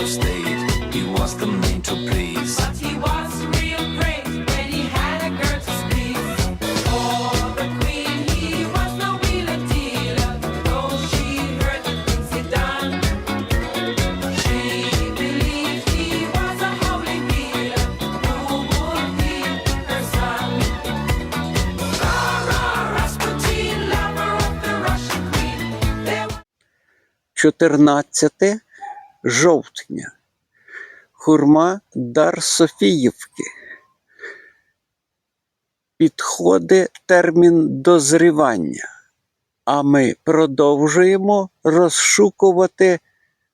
of state. He was the man to please. But he was real great when he had a girl to please. For the queen, he was no wheeler dealer, though she heard the things he done. She believed he was a holy healer who would heal her son. Rara Rasputin, lover of the Russian queen. There 14 жовтня. Хурма Дар Софіївки. Підходить термін дозрівання. А ми продовжуємо розшукувати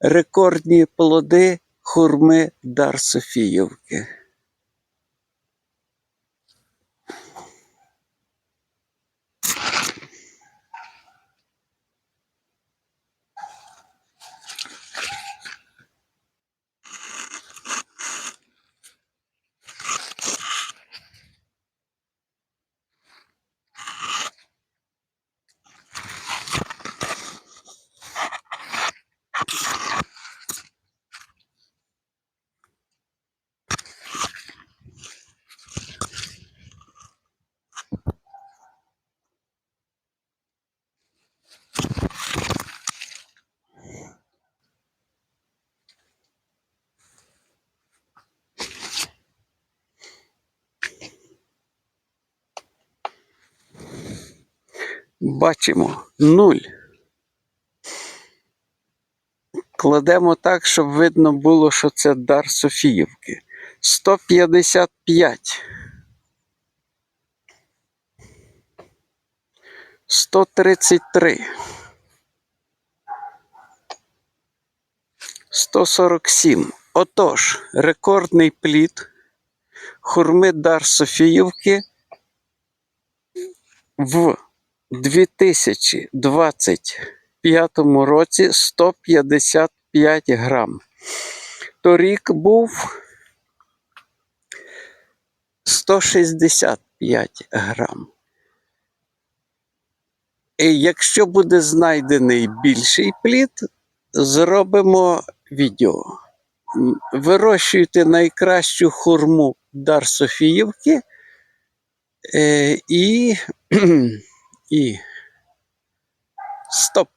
рекордні плоди хурми Дар Софіївки. Бачимо нуль. Кладемо так, щоб видно було, що це дар Софіївки. 155. 133. 147. Отож, рекордний плід хурми дар Софіївки в 2025 році 155 грам. Торік був 165 грам. І якщо буде знайдений більший плід, зробимо відео. Вирощуйте найкращу хурму Дар Софіївки е, і і стоп.